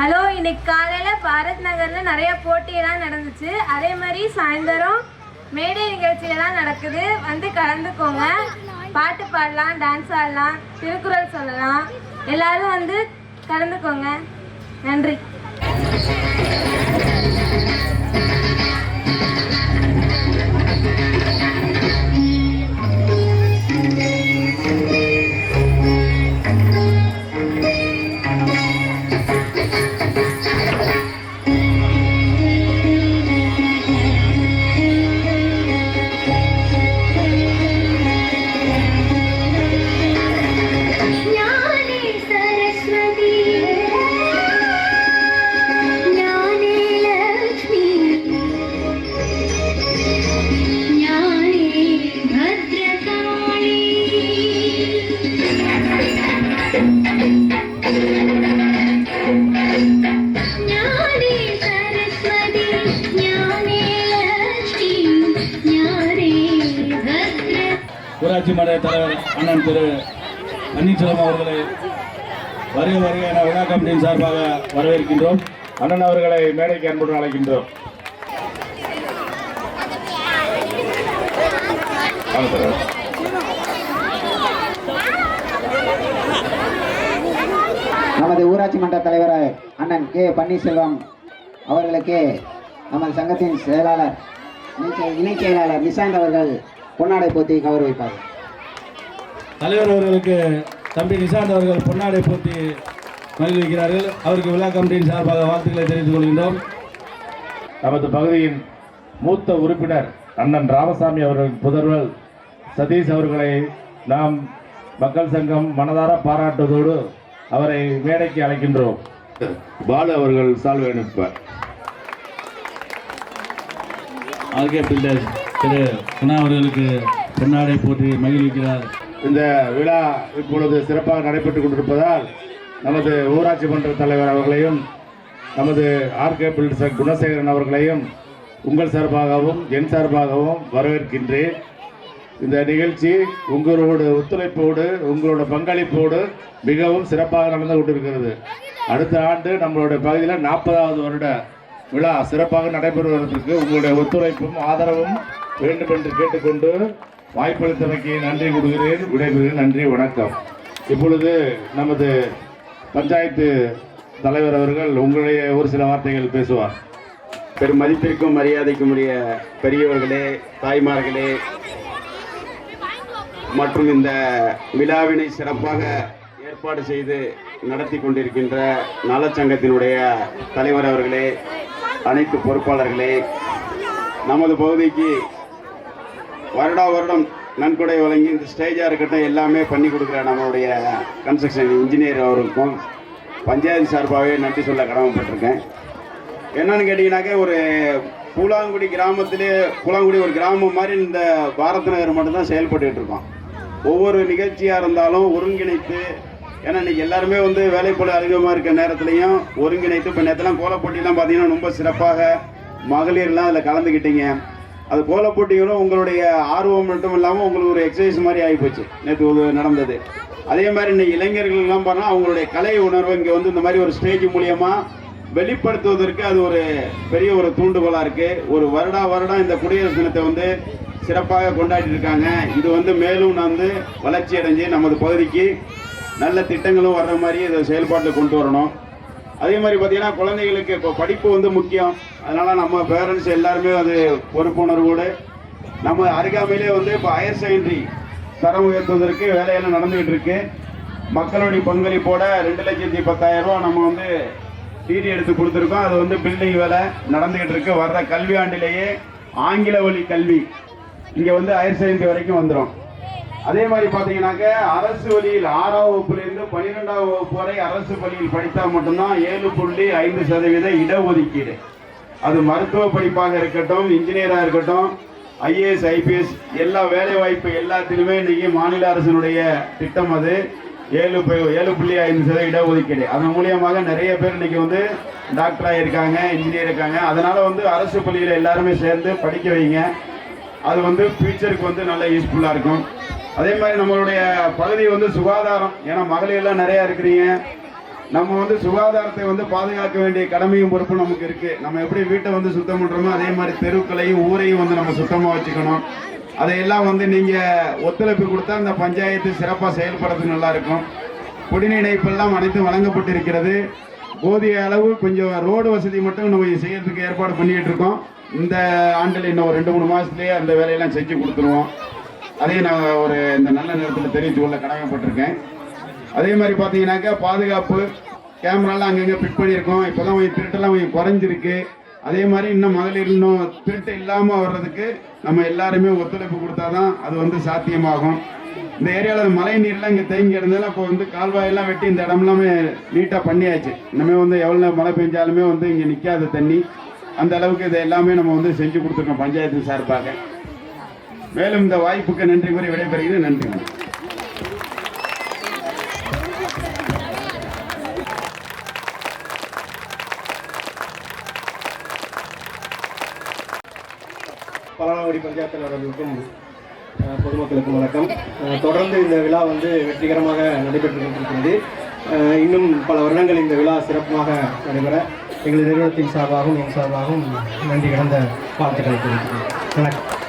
Hello இன்னைக்கு காலையில் பாரத் நகரில் நிறைய போட்டியெல்லாம் நடந்துச்சு. அதே மாதிரி சாயந்தரம் மேடை நிகழ்ச்சியெல்லாம் நடக்குது. வந்து கலந்துக்கோங்க. பாட்டு பாடலாம் டான்ஸ் ஆடலாம் திருக்குறள் சொல்லலாம். எல்லாரும் வந்து கலந்துக்கோங்க. நன்றி. தலைவர் அண்ணன் திரு பன்னீர்செல்வம் அவர்களை வருக வருக என விழா கமிட்டியின் சார்பாக வரவேற்கின்றோம். அண்ணன் அவர்களை மேடைக்கு அன்புடன் அழைக்கின்றோம். நமது ஊராட்சி மன்ற தலைவர் அண்ணன் கே. பன்னீர்செல்வம் அவர்களுக்கு நமது சங்கத்தின் செயலாளர் இணை- இணைச் செயலாளர் நிசாந்த் அவர்கள் பொன்னாடை போத்தி கௌரவிப்பார்கள் தலைவர் அவர்களுக்கு தம்பி நிசாந்த் அவர்கள் பொன்னாடை போட்டி மகிழ்விக்கிறார்கள். அவருக்கு விழா கமிட்டியின் சார்பாக வாழ்த்துக்களை தெரிவித்துக் கொள்கின்றோம். நமது பகுதியின் மூத்த உறுப்பினர் அண்ணன் ராமசாமி அவர்கள் புதர்வல் சதீஷ் அவர்களை நாம் மக்கள் சங்கம் மனதார பாராட்டுவதோடு அவரை மேடைக்கு அழைக்கின்றோம். பாலு அவர்கள் சால்வை அனுப்பார் ஆகிய பிள்ளை திரு குணா அவர்களுக்கு பொன்னாடை போற்றி மகிழ்விக்கிறார். இந்த விழா இப்பொழுது சிறப்பாக நடைபெற்றுக் கொண்டிருப்பதால் நமது ஊராட்சி மன்ற தலைவர் அவர்களையும் நமது ஆர்கே பில்டர் குணசேகரன் அவர்களையும் உங்கள் சார்பாகவும் என் சார்பாகவும் வரவேற்கின்றேன். இந்த நிகழ்ச்சி உங்களோட ஒத்துழைப்போடு உங்களோட பங்களிப்போடு மிகவும் சிறப்பாக நடந்து கொண்டிருக்கிறது. அடுத்த ஆண்டு நம்மளுடைய பகுதியில் நாற்பதாவது வருட விழா சிறப்பாக நடைபெறுவதற்கு உங்களுடைய ஒத்துழைப்பும் ஆதரவும் வேண்டும் என்று கேட்டுக்கொண்டு வாய்ப்பளித்தமைக்கு நன்றி கொடுக்கிறேன் விடைபெறுகிறேன். நன்றி வணக்கம். இப்பொழுது நமது பஞ்சாயத்து தலைவர் அவர்கள் உங்களுடைய ஒரு சில வார்த்தைகள் பேசுவார். பெரும் மதிப்பிற்கும் மரியாதைக்கும் உரிய பெரியவர்களே தாய்மார்களே மற்றும் இந்த விழாவினை சிறப்பாக ஏற்பாடு செய்து நடத்தி கொண்டிருக்கின்ற நலச்சங்கத்தினுடைய தலைவர் அவர்களே அனைத்து பொறுப்பாளர்களே நமது பகுதிக்கு வருடா வருடம் நன்கொடை வழங்கி இந்த ஸ்டேஜாக இருக்கட்டும் எல்லாமே பண்ணி கொடுக்குற நம்மளுடைய கன்ஸ்ட்ரக்ஷன் இன்ஜினியர் அவருக்கும் பஞ்சாயத்து சார்பாகவே நன்றி சொல்ல கடமைப்பட்டிருக்கேன். என்னன்னு கேட்டிங்கனாக்கா ஒரு பூலாங்குடி கிராமத்திலே பூலாங்குடி ஒரு கிராமம் மாதிரி இந்த பாரத நகர் மட்டும்தான் செயல்பட்டுட்டு இருக்கோம். ஒவ்வொரு நிகழ்ச்சியாக இருந்தாலும் ஒருங்கிணைத்து ஏன்னா இன்றைக்கி எல்லாருமே வந்து வேலைப்போல அதிகமாக இருக்க நேரத்துலையும் ஒருங்கிணைத்து இப்போ நேரத்தெல்லாம் கோலப்போட்டிலாம் பார்த்தீங்கன்னா ரொம்ப சிறப்பாக மகளிர்லாம் அதில் கலந்துக்கிட்டீங்க. அது கோலப்போட்டிகளும் உங்களுடைய ஆர்வம் மட்டும் இல்லாமல் உங்களுக்கு ஒரு எக்ஸசைஸ் மாதிரி ஆகிப்போச்சு நேற்று நடந்தது. அதே மாதிரி இன்னைக்கு இளைஞர்கள்லாம் பண்ணால் அவங்களுடைய கலை உணர்வு இங்கே வந்து இந்த மாதிரி ஒரு ஸ்டேஜ் மூலியமாக வெளிப்படுத்துவதற்கு அது ஒரு பெரிய ஒரு தூண்டுகோலாக இருக்குது ஒரு வருடா வருடம் இந்த குடியரசு தினத்தை வந்து சிறப்பாக கொண்டாடி இருக்காங்க. இது வந்து மேலும் நான் வந்து வளர்ச்சி அடைஞ்சு நமது பகுதிக்கு நல்ல திட்டங்களும் வர்ற மாதிரி இதை செயல்பாட்டில் கொண்டு வரணும். அதே மாதிரி பார்த்தீங்கன்னா குழந்தைகளுக்கு இப்போ படிப்பு வந்து முக்கியம். அதனால நம்ம பேரண்ட்ஸ் எல்லாருமே அது பொறுப்புணர்வோடு நம்ம அருகாமையிலே வந்து இப்போ ஹையர் செகண்டரி தரம் உயர்த்துவதற்கு வேலையெல்லாம் நடந்துகிட்டு இருக்கு. மக்களுடைய பங்களிப்போட ரெண்டு லட்சத்தி பத்தாயிரம் ரூபா நம்ம வந்து டிடி எடுத்து கொடுத்துருக்கோம். அது வந்து பில்டிங் வேலை நடந்துகிட்டு இருக்கு. வர்ற கல்வி ஆண்டிலேயே ஆங்கில வழி கல்வி இங்கே வந்து ஹையர் செகண்டரி வரைக்கும் வந்துடும் அதே மாதிரி பார்த்தீங்கன்னாக்க அரசு வழியில் ஆறாம் வகுப்புலேருந்து பன்னிரெண்டாம் வகுப்பு வரை அரசு பள்ளியில் படித்தால் மட்டும்தான் ஏழு புள்ளி ஐந்து சதவீத இடஒதுக்கீடு. அது மருத்துவ படிப்பாக இருக்கட்டும் இன்ஜினியராக இருக்கட்டும் ஐஏஎஸ் ஐபிஎஸ் எல்லா வேலை வாய்ப்பு எல்லாத்திலுமே இன்னைக்கு மாநில அரசினுடைய திட்டம் அது. ஏழு ஏழு புள்ளி ஐந்து சதவீத இடஒதுக்கீடு. அதன் மூலியமாக நிறைய பேர் இன்னைக்கு வந்து டாக்டராக இருக்காங்க இன்ஜினியர் இருக்காங்க. அதனால வந்து அரசு பள்ளியில் எல்லாருமே சேர்ந்து படிக்க வைங்க. அது வந்து ஃபியூச்சருக்கு வந்து நல்ல யூஸ்ஃபுல்லாக இருக்கும். அதே மாதிரி நம்மளுடைய பகுதி வந்து சுகாதாரம். ஏன்னா மகளிர்லாம் நிறையா இருக்கிறீங்க. நம்ம வந்து சுகாதாரத்தை வந்து பாதுகாக்க வேண்டிய கடமையும் பொறுப்பும் நமக்கு இருக்கு. நம்ம எப்படி வீட்டை வந்து சுத்தம் பண்றோமோ அதே மாதிரி தெருக்களையும் ஊரையும் வந்து நம்ம சுத்தமா வச்சுக்கணும். அதையெல்லாம் வந்து நீங்க ஒத்துழைப்பு கொடுத்தா அந்த பஞ்சாயத்து சிறப்பாக செயல்படுறது நல்லா இருக்கும் குடிநீர் இணைப்பெல்லாம் அனைத்தும் வழங்கப்பட்டு இருக்கிறது போதிய அளவு கொஞ்சம் ரோடு வசதி மட்டும் நம்ம செய்யறதுக்கு ஏற்பாடு பண்ணிட்டு இருக்கோம் இந்த ஆண்டில் இன்னும் ஒரு ரெண்டு மூணு மாசத்துலயே அந்த வேலையெல்லாம் செஞ்சு கொடுத்துருவோம். அதையும் நான் ஒரு இந்த நல்ல நேரத்தில் தெரிவித்து கொள்ள கடமைப்பட்டிருக்கேன். அதே மாதிரி பார்த்தீங்கன்னாக்கா பாதுகாப்பு கேமராலாம் அங்கங்கே ஃபிட் பண்ணியிருக்கோம். இப்போ தான் கொஞ்சம் திருட்டெல்லாம் கொஞ்சம் குறைஞ்சிருக்கு. அதே மாதிரி இன்னும் மகளிர் இன்னும் திருட்டு இல்லாமல் வர்றதுக்கு நம்ம எல்லாருமே ஒத்துழைப்பு கொடுத்தா தான் அது வந்து சாத்தியமாகும். இந்த ஏரியாவில் மழை நீர்லாம் இங்கே தேங்கி இருந்ததில் இப்போ வந்து கால்வாயெல்லாம் வெட்டி இந்த இடம்லாமே நீட்டாக பண்ணியாச்சு. இனிமே வந்து எவ்வளோ மழை பெஞ்சாலுமே வந்து இங்கே நிற்காது தண்ணி. அந்த அளவுக்கு இதை எல்லாமே நம்ம வந்து செஞ்சு கொடுத்துருக்கோம் பஞ்சாயத்து சார்பாக. மேலும் இந்த வாய்ப்புக்கு நன்றி கூறி விடைபெறுகிறேன். நன்றி. வணக்கம். பழனாங்குடி பொதுமக்களுக்கும் வணக்கம். தொடர்ந்து இந்த விழா வந்து வெற்றிகரமாக நடைபெற்று கொண்டிருக்கிறது. இன்னும் பல வருடங்கள் இந்த விழா சிறப்பாக நடைபெற எங்கள் நிறுவனத்தின் சார்பாகவும் என் சார்பாகவும் நன்றி கடந்த வாழ்த்துக்களை தெரிவிக்கிறேன் வணக்கம்.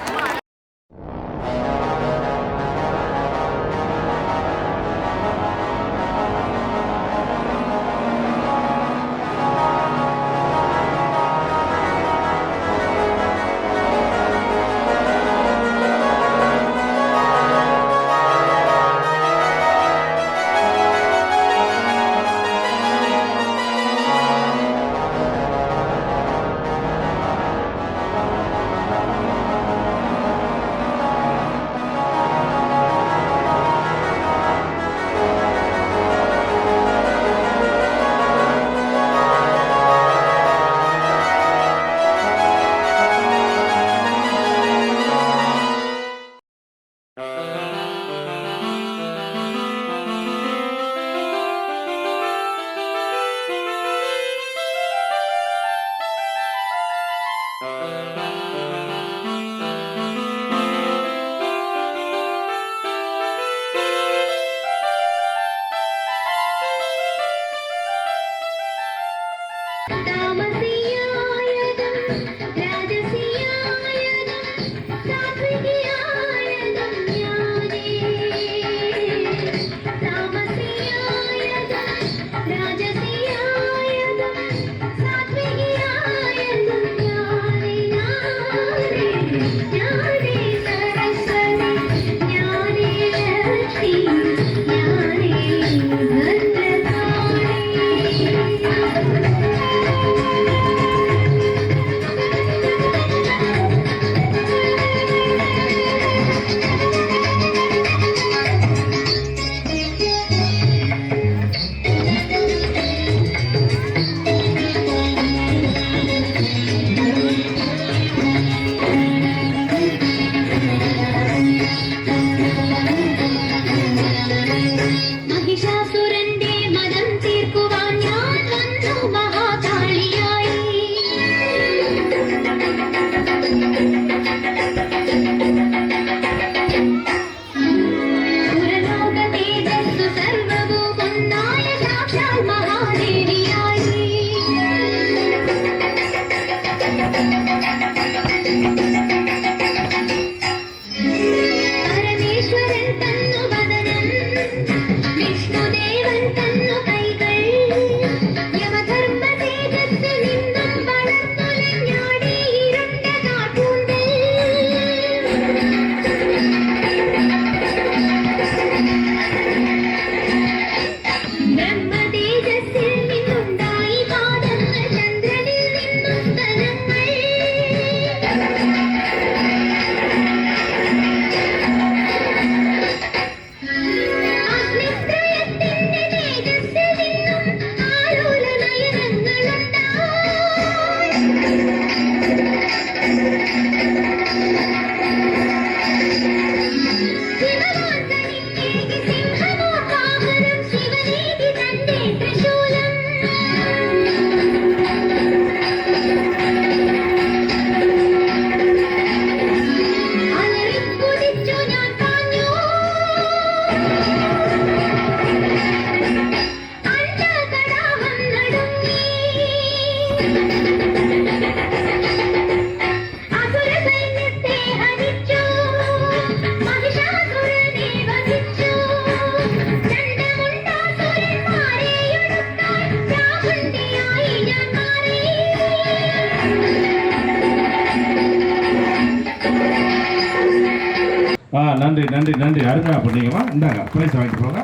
ஆ நன்றி நன்றி நன்றி. அருமையாக பண்ணீங்கம்மா இந்தாங்க ப்ரைஸ் வாங்கிட்டு போங்க.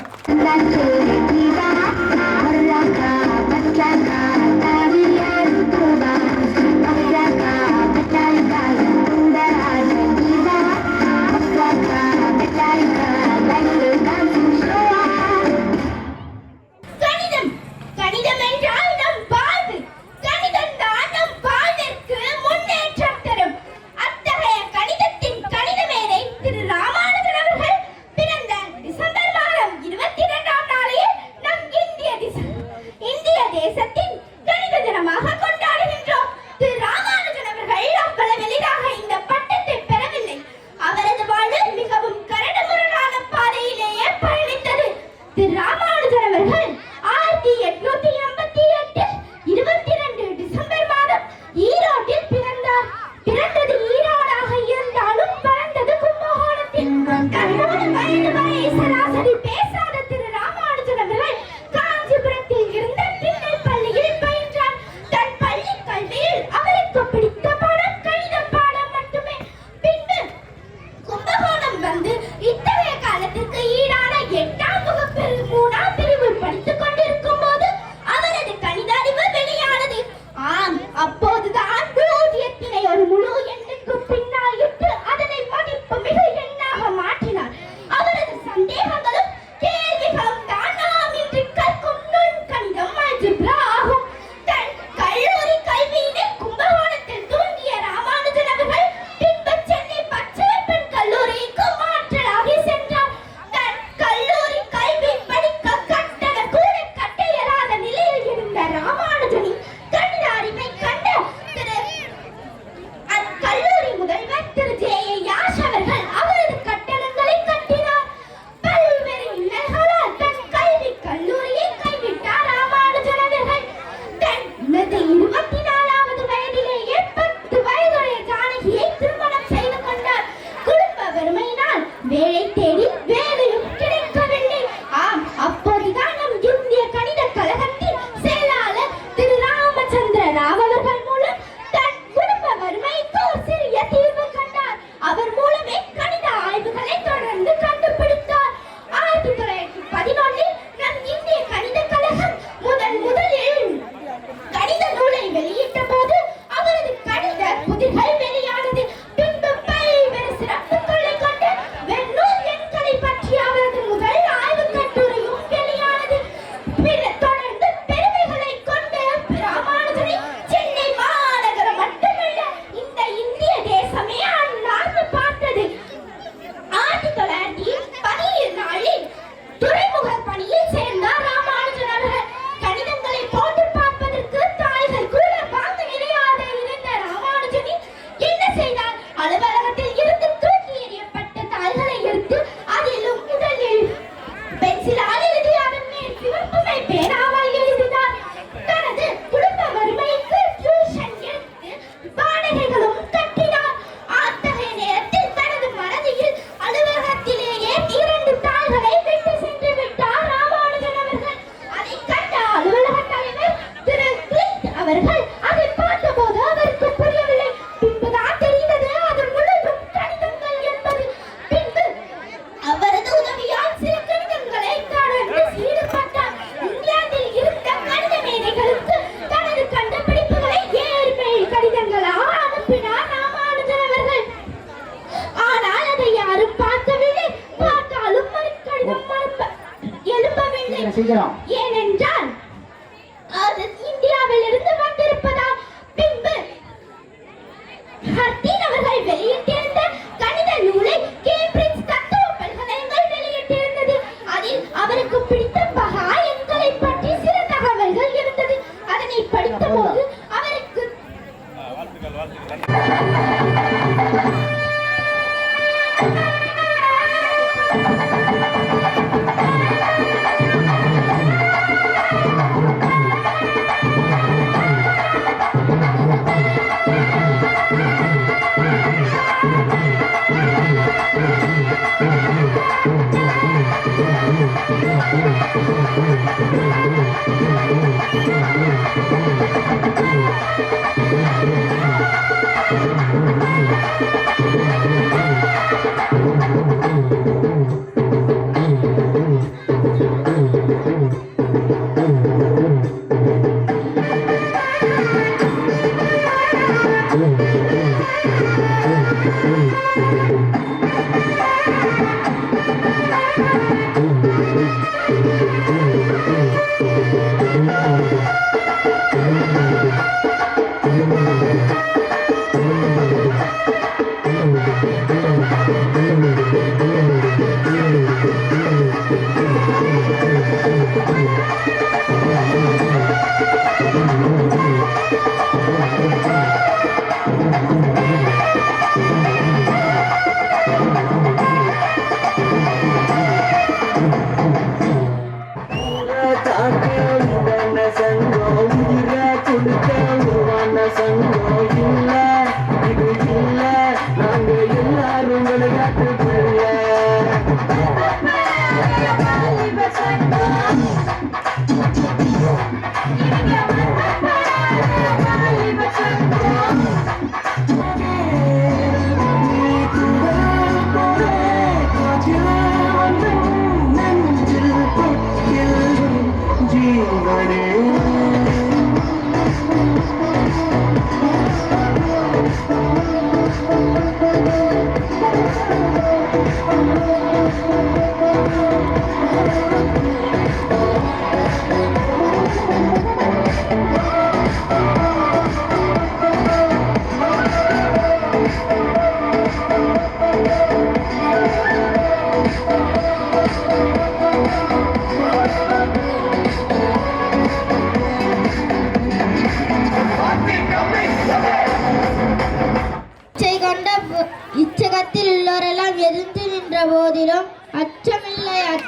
complicado. இச்சை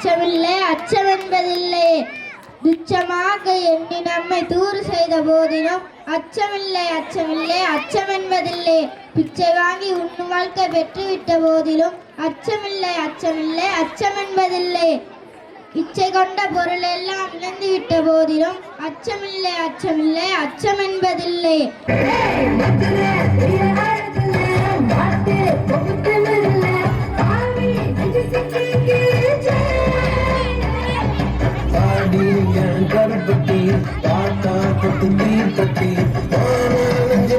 அச்சமில்லை அச்சமென்பதில்லை. துச்சமாக எண்ணி நம்மை தூறு செய்த போதினும் அச்சமில்லை அச்சமில்லை அச்சம் என்பதில்லை பிச்சை வாங்கி உண்ணு வாழ்க்கை பெற்றுவிட்ட போதிலும் அச்சமில்லை அச்சமில்லை அச்சம் என்பதில்லை இச்சை கொண்ட பொருள் எல்லாம் இழந்து விட்ட போதிலும் அச்சமில்லை அச்சமில்லை அச்சம் என்பதில்லை பாட்டா கொத்து தீர்ப்பட்டி நெஞ்சு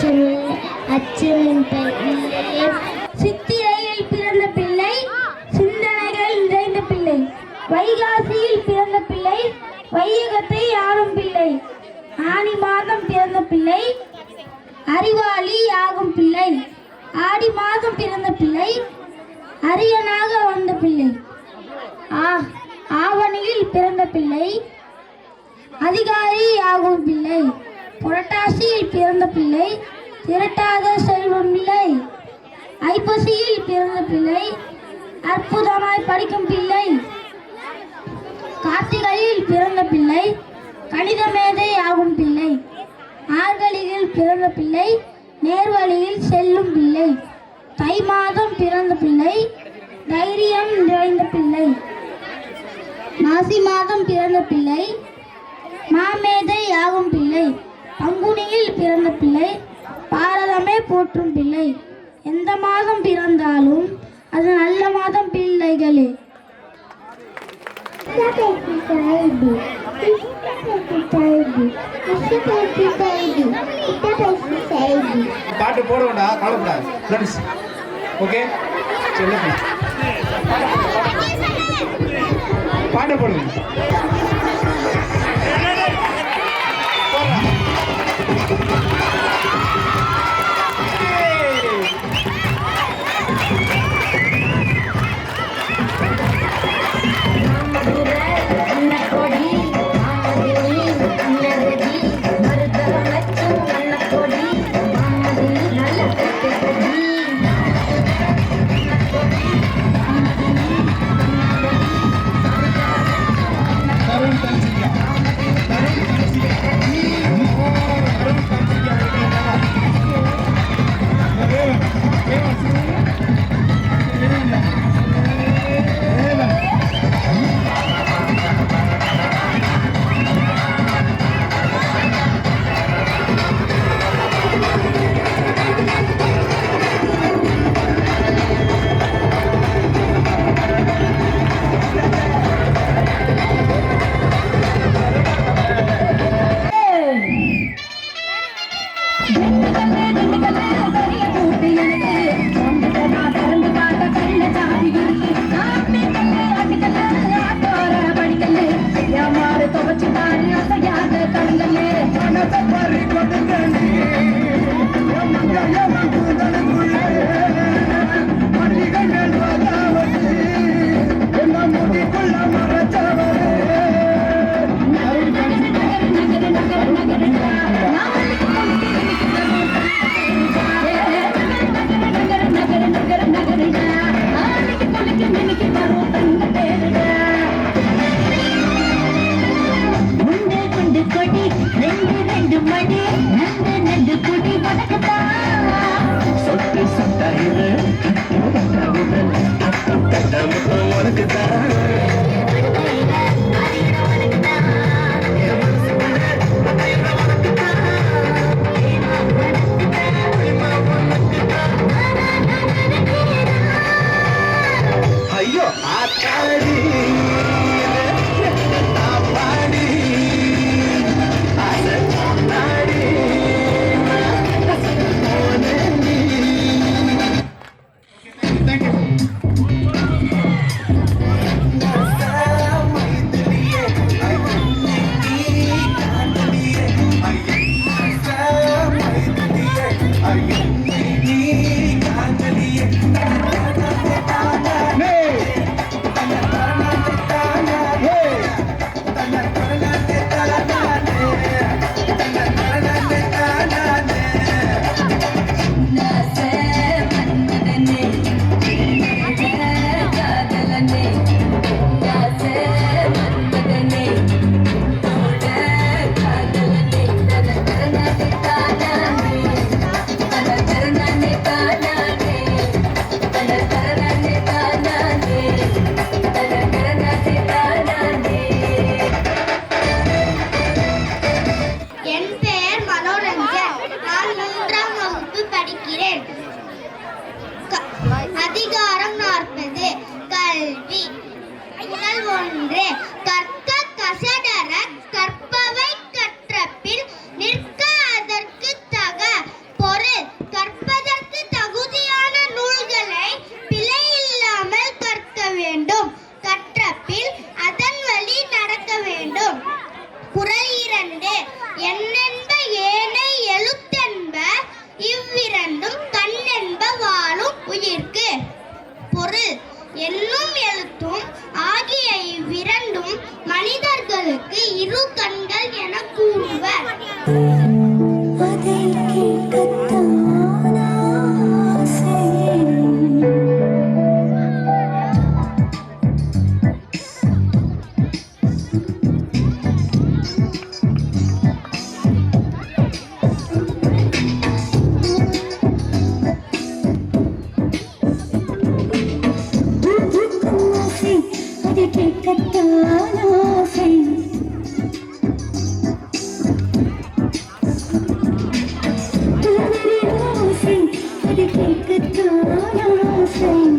அச்சமில்லை அச்சமில்லை ஐப்பசியில் பிறந்த பிள்ளை அற்புதமாய் படிக்கும் பிள்ளை கார்த்திகையில் பிறந்த பிள்ளை கணித மேதை ஆகும் பிள்ளை ஆர்கழியில் பிறந்த பிள்ளை நேர்வழியில் செல்லும் பிள்ளை தை மாதம் பிறந்த பிள்ளை தைரியம் நிறைந்த பிள்ளை மாசி மாதம் பிறந்த பிள்ளை மாமேதை ஆகும் பிள்ளை பங்குனியில் பிறந்த பிள்ளை பாரதமே போற்றும் பிள்ளை. எந்த மாதம் பிறந்தாலும் அது நல்ல மாதம் பிள்ளைகளே. பாட்டு போடுவோம்டா கவலைப்படாது ஓகே சரி பாட்டு போடுங்க. Música Don't say